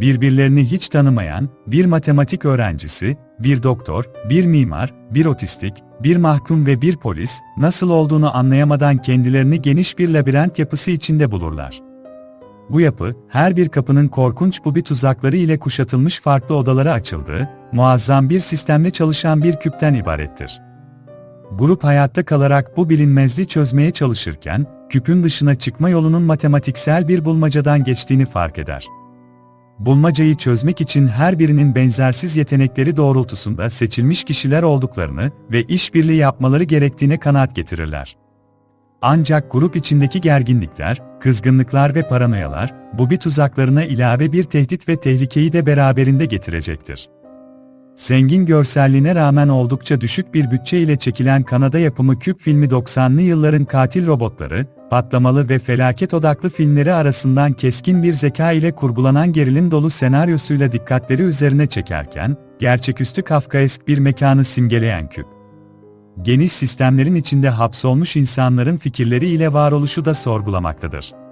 birbirlerini hiç tanımayan, bir matematik öğrencisi, bir doktor, bir mimar, bir otistik, bir mahkum ve bir polis, nasıl olduğunu anlayamadan kendilerini geniş bir labirent yapısı içinde bulurlar. Bu yapı, her bir kapının korkunç bubi tuzakları ile kuşatılmış farklı odalara açıldığı, muazzam bir sistemle çalışan bir küpten ibarettir. Grup hayatta kalarak bu bilinmezliği çözmeye çalışırken, küpün dışına çıkma yolunun matematiksel bir bulmacadan geçtiğini fark eder. Bulmacayı çözmek için her birinin benzersiz yetenekleri doğrultusunda seçilmiş kişiler olduklarını ve işbirliği yapmaları gerektiğine kanaat getirirler. Ancak grup içindeki gerginlikler, kızgınlıklar ve paranoyalar, bu bir tuzaklarına ilave bir tehdit ve tehlikeyi de beraberinde getirecektir. Zengin görselliğine rağmen oldukça düşük bir bütçe ile çekilen Kanada yapımı küp filmi 90'lı yılların katil robotları, patlamalı ve felaket odaklı filmleri arasından keskin bir zeka ile kurgulanan gerilim dolu senaryosuyla dikkatleri üzerine çekerken, gerçeküstü Kafkaesk bir mekanı simgeleyen küp. Geniş sistemlerin içinde hapsolmuş insanların fikirleri ile varoluşu da sorgulamaktadır.